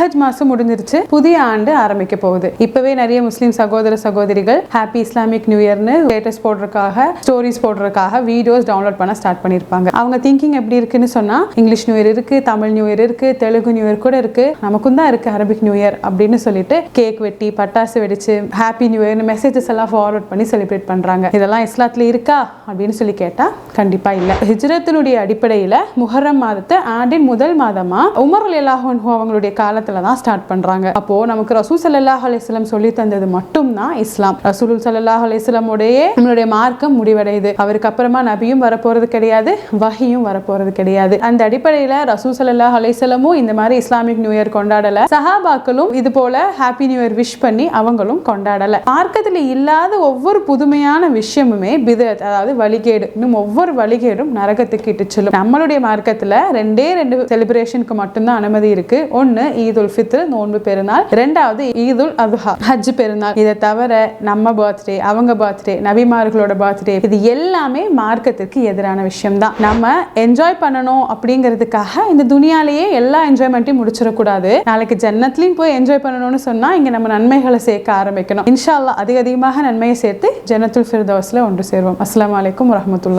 ஹஜ் மாசம் முடிஞ்சிருச்சு. புதிய ஆண்டு ஆரம்பிக்க போகுது. இப்பவே நிறைய முஸ்லீம் சகோதர சகோதரிகள் ஹாப்பி இஸ்லாமிக் நியூ இயர்னு ஸ்டேட்டஸ் போடுறதுக்காக ஸ்டோரிஸ் போடுறதுக்காக வீடியோஸ் டவுன்லோட் பண்ண ஸ்டார்ட் பண்ணிருப்பாங்க அவங்க திங்கிங் எப்படி இருக்குன்னு சொன்னா இங்கிலீஷ் நியூ இயர் இருக்கு தமிழ் நியூ இயர் இருக்கு தெலுங்கு நியூ இயர் கூட இருக்கு. நமக்கும் தான் இருக்கு அரபிக் நியூ இயர் அப்படின்னு சொல்லிட்டு கேக் வெட்டி பட்டாசு வெடிச்சு ஹாப்பி நியூ இயர்னு மெசேஜஸ் எல்லாம் ஃபார்வர்ட் பண்ணி செலிப்ரேட் பண்றாங்க. இதெல்லாம் இஸ்லாத்துல இருக்கா அப்படின்னு சொல்லி கேட்டா கண்டிப்பா இல்ல. ஹிஜ்ரத்தினுடைய அடிப்படையில முஹர்ரம் மாதத்தை ஆண்டின் முதல் மாதமா உமர் அல்லாஹ் அவங்களுடைய காலத்துல தான் ஸ்டார்ட் பண்றாங்க. அப்போ நமக்கு ரசூ சல்லாஹ் அலிஸ்லம் சொல்லி தந்தது மட்டும்தான் இஸ்லாம். ரசூல் சல்லாஹ் அலிஸ்லமுடைய நம்மளுடைய மார்க்கம் முடிவடையுது. அவருக்கு அப்புறமா நபியும் வரப்போறது கிடையாது வகையும் வரப்போறது கிடையாது. அந்த அடிப்படையில் ரசூல் சல்லாஹ் அலிஸ்லமும் இந்த மாதிரி இஸ்லாமிக் நியூ இயர் கொண்டாடல. சஹாபாக்களும் இது போல ஹாப்பி நியூ இயர் விஷ் பண்ணி அவங்களும் கொண்டாடல. மார்க்கத்துல இல்லாத ஒவ்வொரு புதுமையான விஷயமுமே பிதத் அதாவது வழிகேடு. இன்னும் ஒவ்வொரு வழிகேடும் நரகத்துக்கு இட்டு செல்லும். நம்மளுடைய மார்க்கத்துல ரெண்டே ரெண்டு செலிப்ரேஷனுக்கு மட்டும்தான் அனுமதி இருக்கு. ஒன்னு ஈதுல் ஃபித்ரு நோன்பு பெருநாள். ரெண்டாவது ஈதுல் அதுஹா ஹஜ் பெருநாள். இதை தவிர நம்ம பர்த்டே அவங்க பர்த்டே நபிமார்களோட பர்த்டே இது எல்லாமே மார்க்கத்திற்கு எதிரான விஷயம் தான் நம்ம என்ஜாய் பண்ணணும் அப்படிங்கிறதுக்காக இந்த துனியாலேயே எல்லா என்ஜாய்மெண்ட்டையும் முடிச்சிடக்கூடாது. நாளைக்கு ஜன்னத்லையும் போய் என்ஜாய் பண்ணணும்னு சொன்னா இங்க நம்ம நன்மைகளை சேர்க்க ஆரம்பிக்கணும். இன்ஷா அல்லாஹ் அதிக அதிகமாக நன்மையை சேர்த்து ஜன்னத்துல் ஃபிர்தௌஸ்ல ஒன்று சேர்வோம். அஸ்லாம் வலைக்கம் வரமத்துல்லா